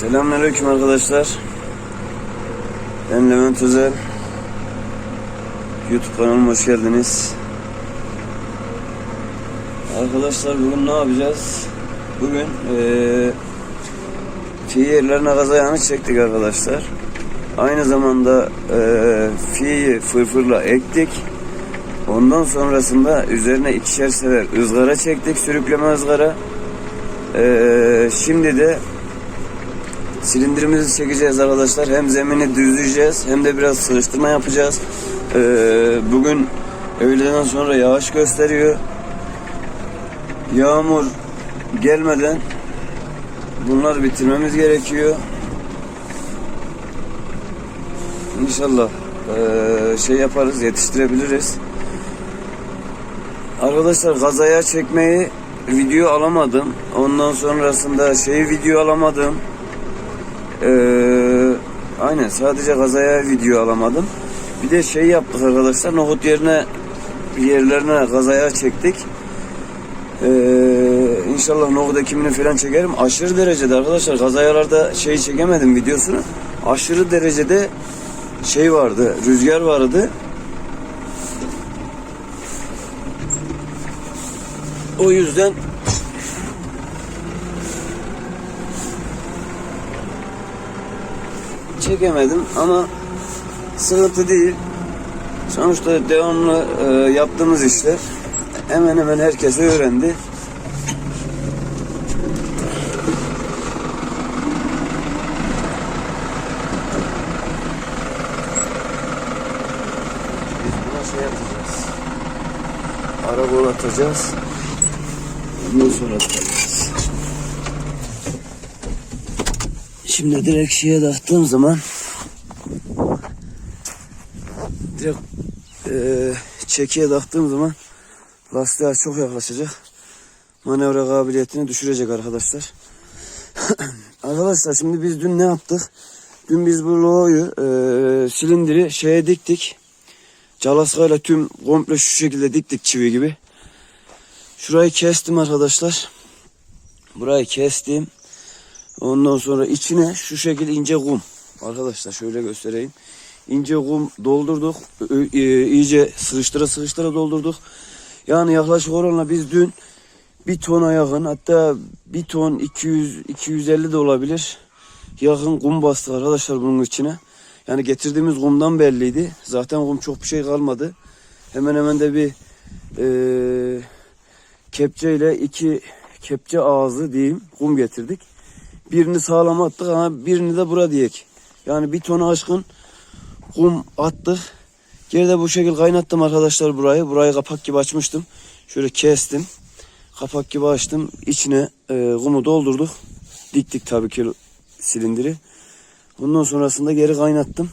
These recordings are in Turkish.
Selamünaleyküm arkadaşlar. Ben Levent Özel. YouTube kanalıma hoş geldiniz. Arkadaşlar bugün ne yapacağız? Bugün eee fi yerlerine gaz çektik arkadaşlar. Aynı zamanda eee fiyi fırfırla ektik. Ondan sonrasında üzerine ikişer sefer ızgara çektik, sürükleme ızgara. Eee şimdi de Silindirimizi çekeceğiz arkadaşlar. Hem zemini düzleyeceğiz hem de biraz sıkıştırma yapacağız. Ee, bugün öğleden sonra yağış gösteriyor. Yağmur gelmeden bunları bitirmemiz gerekiyor. İnşallah ee, şey yaparız, yetiştirebiliriz. Arkadaşlar gazaya çekmeyi video alamadım. Ondan sonrasında şeyi video alamadım. Ee, aynen sadece gazaya video alamadım. Bir de şey yaptık arkadaşlar nohut yerine yerlerine gazaya çektik. Ee, inşallah nohut ekimini falan çekerim. Aşırı derecede arkadaşlar gazayalarda şeyi çekemedim videosunu. Aşırı derecede şey vardı rüzgar vardı. O yüzden çekemedim ama sıkıntı değil. Sonuçta devamlı e, yaptığımız işler hemen hemen herkes öğrendi. Biz buna şey yapacağız. Ara bol atacağız. Ondan sonra atacağız. Şimdi direkt şeye taktığım zaman direkt eee çekiye taktığım zaman lastiğe çok yaklaşacak. Manevra kabiliyetini düşürecek arkadaşlar. arkadaşlar şimdi biz dün ne yaptık? Dün biz bu loğuyu eee silindiri şeye diktik. Calaskayla tüm komple şu şekilde diktik çivi gibi. Şurayı kestim arkadaşlar. Burayı kestim. Ondan sonra içine şu şekilde ince kum. Arkadaşlar şöyle göstereyim. İnce kum doldurduk. E, iyice sıkıştıra sıkıştıra doldurduk. Yani yaklaşık oranla biz dün bir tona yakın hatta bir ton 200 250 de olabilir. Yakın kum bastık arkadaşlar bunun içine. Yani getirdiğimiz kumdan belliydi. Zaten kum çok bir şey kalmadı. Hemen hemen de bir eee kepçeyle iki kepçe ağzı diyeyim kum getirdik. Birini sağlam attık ama birini de bura diyek. Yani bir tona aşkın kum attık. Geride bu şekil kaynattım arkadaşlar burayı. Burayı kapak gibi açmıştım. Şöyle kestim. Kapak gibi açtım. İçine e, kumu doldurduk. Diktik tabii ki silindiri. Bundan sonrasında geri kaynattım.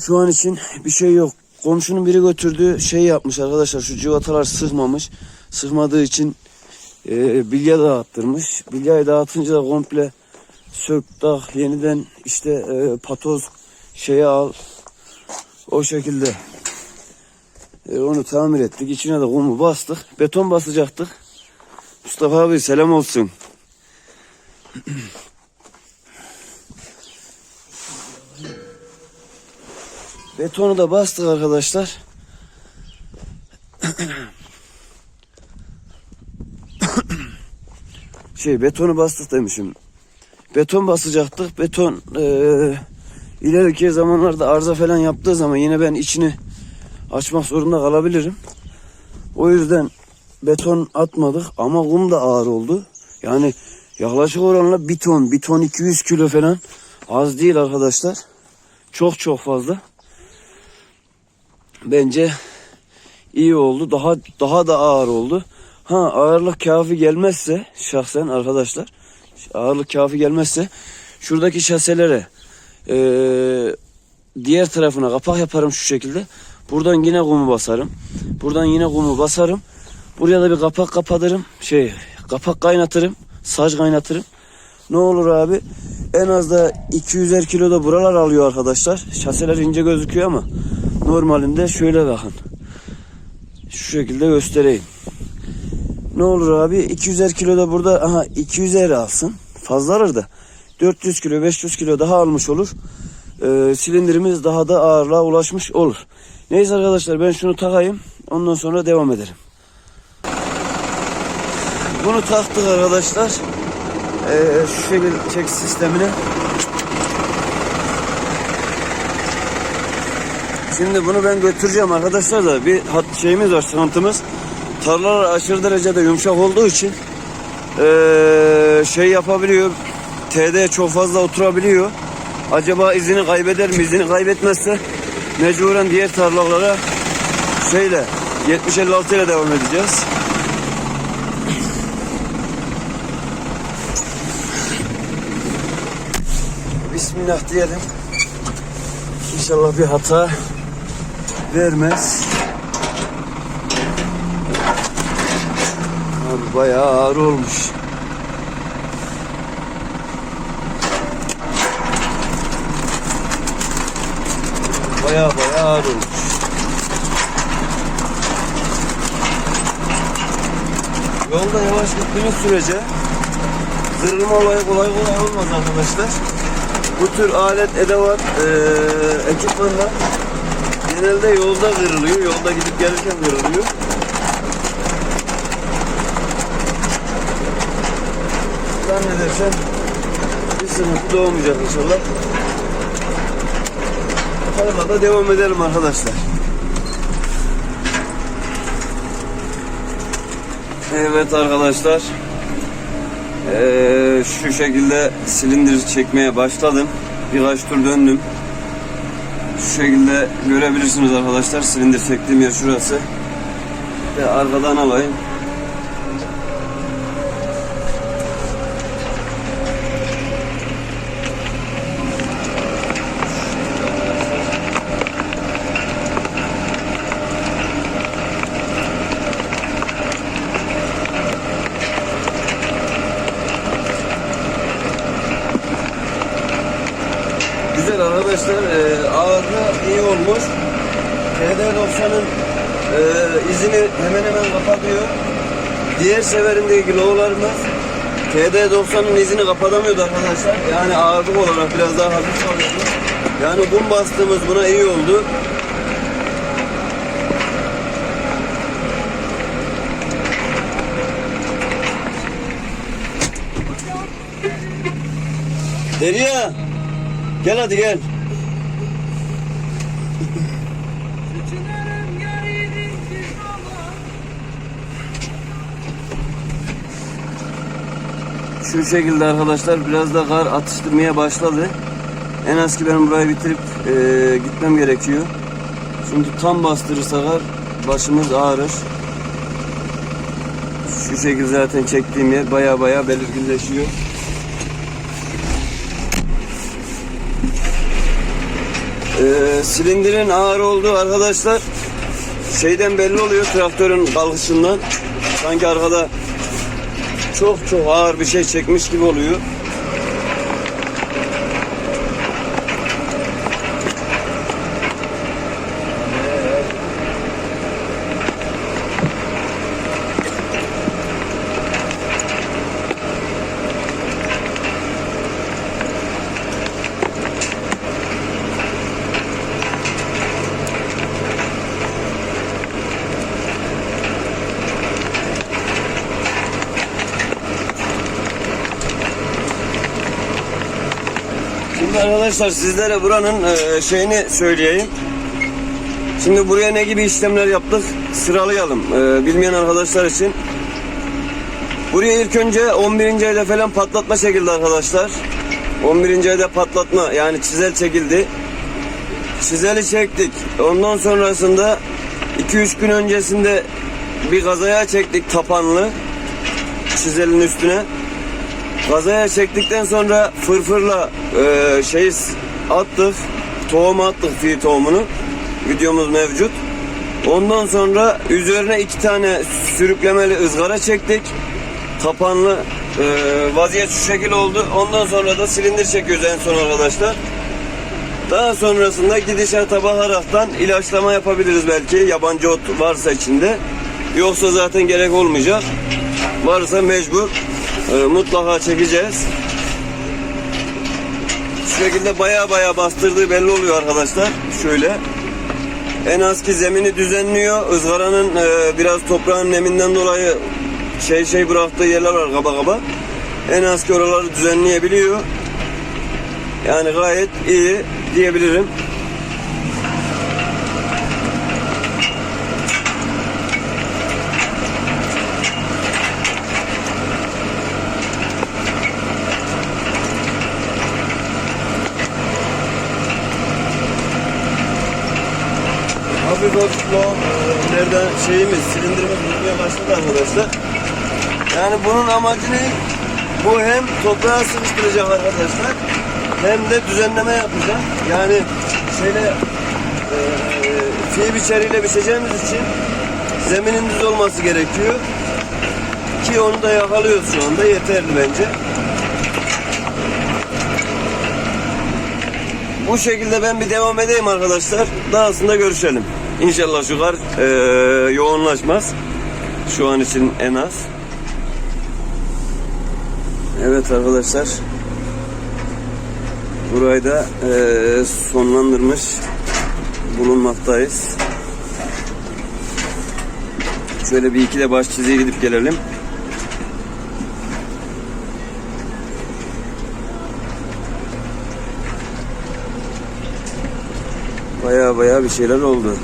Şu an için bir şey yok. Komşunun biri götürdü şey yapmış arkadaşlar şu civatalar sıkmamış. Sıkmadığı için e, bilye dağıttırmış. Bilyayı dağıtınca da komple sök tak yeniden işte e, patoz şeye al. O şekilde e, onu tamir ettik. İçine de kumu bastık. Beton basacaktık. Mustafa abi selam olsun. Betonu da bastık arkadaşlar. Şey betonu bastık demişim. Beton basacaktık. Beton eee ileriki zamanlarda arıza falan yaptığı zaman yine ben içini açmak zorunda kalabilirim. O yüzden beton atmadık ama kum da ağır oldu. Yani yaklaşık oranla bir ton, bir ton 200 kilo falan az değil arkadaşlar. Çok çok fazla. Bence iyi oldu. Daha daha da ağır oldu. Ha ağırlık kafi gelmezse şahsen arkadaşlar ağırlık kafi gelmezse şuradaki şaselere eee, diğer tarafına kapak yaparım şu şekilde. Buradan yine kumu basarım. Buradan yine kumu basarım. Buraya da bir kapak kapatırım. Şey kapak kaynatırım. Saç kaynatırım. Ne olur abi? En az da 200'er kilo da buralar alıyor arkadaşlar. Şaseler ince gözüküyor ama normalinde şöyle bakın. Şu şekilde göstereyim. Ne olur abi 200'er kilo da burada aha 200'er alsın. fazla alır da 400 kilo 500 kilo daha almış olur. Ee, silindirimiz daha da ağırlığa ulaşmış olur. Neyse arkadaşlar ben şunu takayım. Ondan sonra devam edelim. Bunu taktık arkadaşlar. Ee, şu şekilde çek sistemine. Şimdi bunu ben götüreceğim arkadaşlar da bir hat şeyimiz var sıkıntımız. Tarlalar aşırı derecede yumuşak olduğu için ee, şey yapabiliyor. TD çok fazla oturabiliyor. Acaba izini kaybeder mi? İzini kaybetmezse mecburen diğer tarlalara şeyle 70-56 ile devam edeceğiz. Bismillah diyelim. İnşallah bir hata vermez. Abi bayağı ağır olmuş. Bayağı bayağı ağır olmuş. Yolda yavaş gittiğimiz sürece zırhım olayı kolay kolay olmaz arkadaşlar. Bu tür alet, edevat, eee ekipmanlar genelde yolda kırılıyor. Yolda gidip gelirken kırılıyor. Zannedersem bir sıkıntı doğmayacak inşallah. Tarlada devam edelim arkadaşlar. Evet arkadaşlar. Ee, şu şekilde silindir çekmeye başladım. Birkaç tur döndüm. Şu şekilde görebilirsiniz arkadaşlar. Silindir çektiğim yer şurası. Ve arkadan alayım. Güzel arkadaşlar. E, ağırlığı iyi olmuş. TD90'ın e, izini hemen hemen kapatıyor. Diğer seferindeki loğlarımız TD90'ın izini kapatamıyordu arkadaşlar. Yani ağırlık olarak biraz daha hafif kalıyordu. Yani kum bastığımız buna iyi oldu. Derya gel hadi gel. Şu şekilde arkadaşlar biraz da kar atıştırmaya başladı. En az ki benim burayı bitirip eee, gitmem gerekiyor. Çünkü tam bastırırsa kar başımız ağrır. Şu şekilde zaten çektiğim yer baya baya belirginleşiyor. Eee, silindirin ağır olduğu arkadaşlar şeyden belli oluyor traktörün kalkışından. Sanki arkada çok çok ağır bir şey çekmiş gibi oluyor. Şimdi arkadaşlar sizlere buranın e, şeyini söyleyeyim. Şimdi buraya ne gibi işlemler yaptık sıralayalım e, bilmeyen arkadaşlar için. Buraya ilk önce 11. ayda falan patlatma çekildi arkadaşlar. 11. ayda patlatma yani çizel çekildi. Çizeli çektik. Ondan sonrasında 2-3 gün öncesinde bir kazaya çektik tapanlı çizelin üstüne. Kazaya çektikten sonra fırfırla e, şey attık. Tohum attık fi tohumunu. Videomuz mevcut. Ondan sonra üzerine iki tane sürüklemeli ızgara çektik. Tapanlı e, vaziyet şu şekil oldu. Ondan sonra da silindir çekiyoruz en son arkadaşlar. Daha sonrasında gidişata bakaraktan ilaçlama yapabiliriz belki. Yabancı ot varsa içinde. Yoksa zaten gerek olmayacak. Varsa mecbur e, mutlaka çekeceğiz. Şu şekilde baya baya bastırdığı belli oluyor arkadaşlar. Şöyle. En az ki zemini düzenliyor. Izgaranın e, biraz toprağın neminden dolayı şey şey bıraktığı yerler var kaba kaba. En az ki oraları düzenleyebiliyor. Yani gayet iyi diyebilirim. Hafif hafif o e, nereden şeyimiz, silindirimiz vurmaya başladı arkadaşlar. Yani bunun amacı ne? Bu hem toprağa sıkıştıracak arkadaşlar hem de düzenleme yapacak. Yani şöyle e, fiye biçeriyle biçeceğimiz için zeminin düz olması gerekiyor. Ki onu da yakalıyoruz şu anda yeterli bence. Bu şekilde ben bir devam edeyim arkadaşlar. Dahasında görüşelim. İnşallah şu kar e, yoğunlaşmaz. Şu an için en az. Evet arkadaşlar. Burayı da e, sonlandırmış bulunmaktayız. Şöyle bir iki de baş çizgiye gidip gelelim. Baya baya bir şeyler oldu.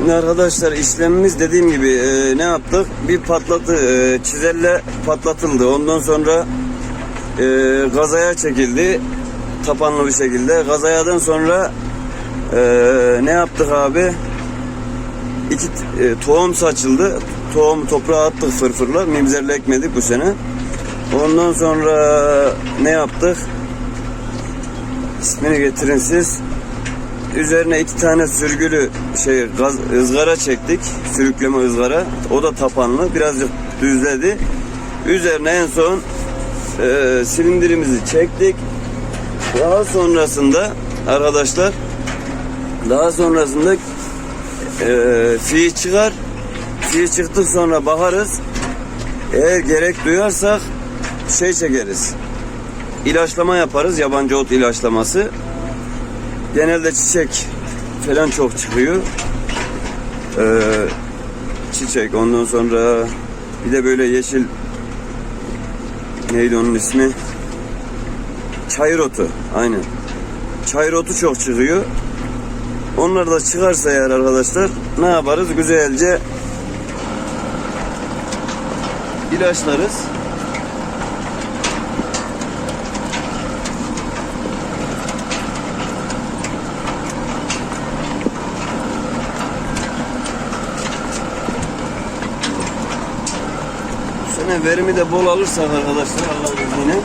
Şimdi arkadaşlar işlemimiz dediğim gibi e, ne yaptık? Bir patlatı e, çizelle patlatıldı. Ondan sonra e, gazaya çekildi. Tapanlı bir şekilde. Gazayadan sonra e, ne yaptık abi? İki e, tohum saçıldı. Tohum toprağa attık fırfırla. Mimzerle ekmedik bu sene. Ondan sonra ne yaptık? İsmini getirin siz. Üzerine iki tane sürgülü şey gaz ızgara çektik. Sürükleme ızgara. O da tapanlı. Birazcık düzledi. Üzerine en son e, silindirimizi çektik. Daha sonrasında arkadaşlar daha sonrasında e, fiyi çıkar. Fiyi çıktık sonra bakarız. Eğer gerek duyarsak şey çekeriz ilaçlama yaparız. Yabancı ot ilaçlaması. Genelde çiçek falan çok çıkıyor. Ee, çiçek ondan sonra bir de böyle yeşil neydi onun ismi? Çayır otu. Aynen. Çayır çok çıkıyor. Onlar da çıkarsa eğer arkadaşlar ne yaparız? Güzelce ilaçlarız. Verimi de bol alırsak arkadaşlar Allah'ın izniyle.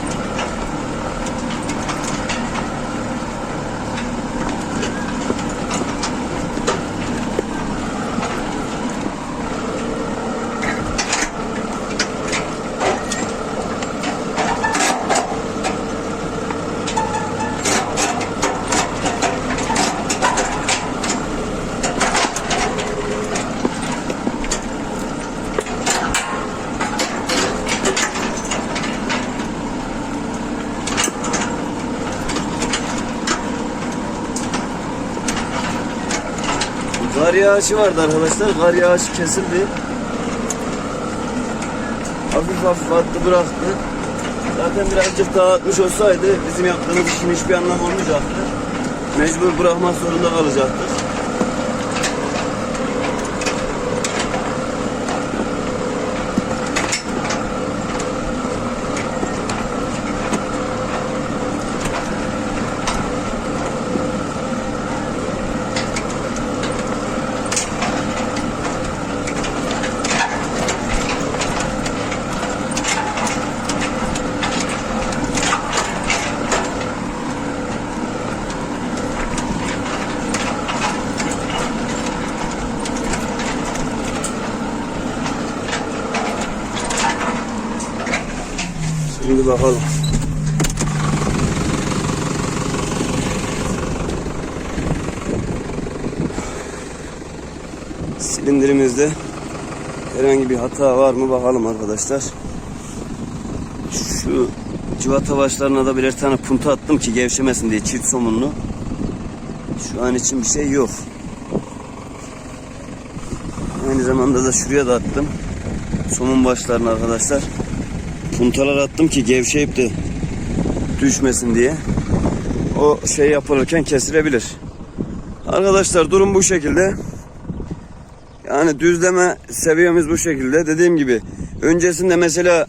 Kar yağışı vardı arkadaşlar. Kar yağışı kesildi. Hafif hafif attı bıraktı. Zaten birazcık daha atmış olsaydı bizim yaptığımız işin hiçbir anlamı olmayacaktı. Mecbur bırakmak zorunda kalacaktık. Şimdi bakalım. Silindirimizde herhangi bir hata var mı bakalım arkadaşlar. Şu civata başlarına da birer tane punta attım ki gevşemesin diye çift somunlu. Şu an için bir şey yok. Aynı zamanda da şuraya da attım. Somun başlarına arkadaşlar. Puntalar attım ki gevşeyip de düşmesin diye. O şey yapılırken kesilebilir. Arkadaşlar durum bu şekilde. Yani düzleme seviyemiz bu şekilde. Dediğim gibi öncesinde mesela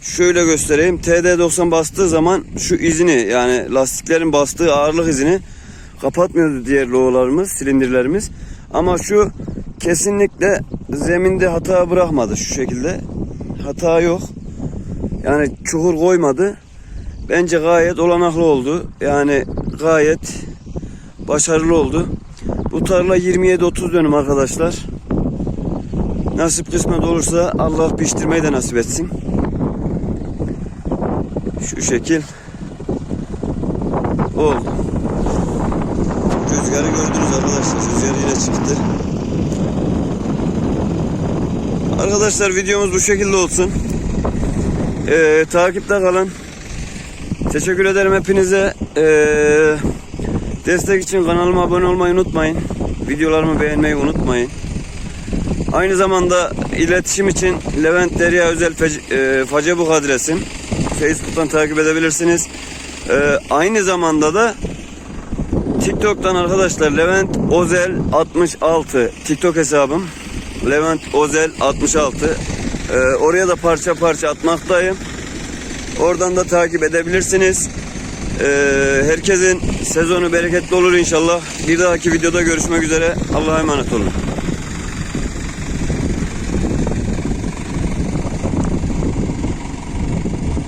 şöyle göstereyim. TD90 bastığı zaman şu izini yani lastiklerin bastığı ağırlık izini kapatmıyordu diğer loğularımız, silindirlerimiz. Ama şu kesinlikle zeminde hata bırakmadı şu şekilde. Hata yok. Yani çukur koymadı. Bence gayet olanaklı oldu. Yani gayet başarılı oldu. Bu tarla 27-30 dönüm arkadaşlar. Nasip kısmet olursa Allah piştirmeyi de nasip etsin. Şu şekil oldu. Rüzgarı gördünüz arkadaşlar. Rüzgar yine çıktı. Arkadaşlar videomuz bu şekilde olsun. Ee, takipte kalın. Teşekkür ederim hepinize. Ee, destek için kanalıma abone olmayı unutmayın. Videolarımı beğenmeyi unutmayın. Aynı zamanda iletişim için Levent Derya Özel e, Facebook adresim. Facebook'tan takip edebilirsiniz. Ee, aynı zamanda da TikTok'tan arkadaşlar Levent Ozel 66 TikTok hesabım. Levent Ozel 66. Ee, oraya da parça parça atmaktayım. Oradan da takip edebilirsiniz. Ee, herkesin sezonu bereketli olur inşallah. Bir dahaki videoda görüşmek üzere. Allah'a emanet olun.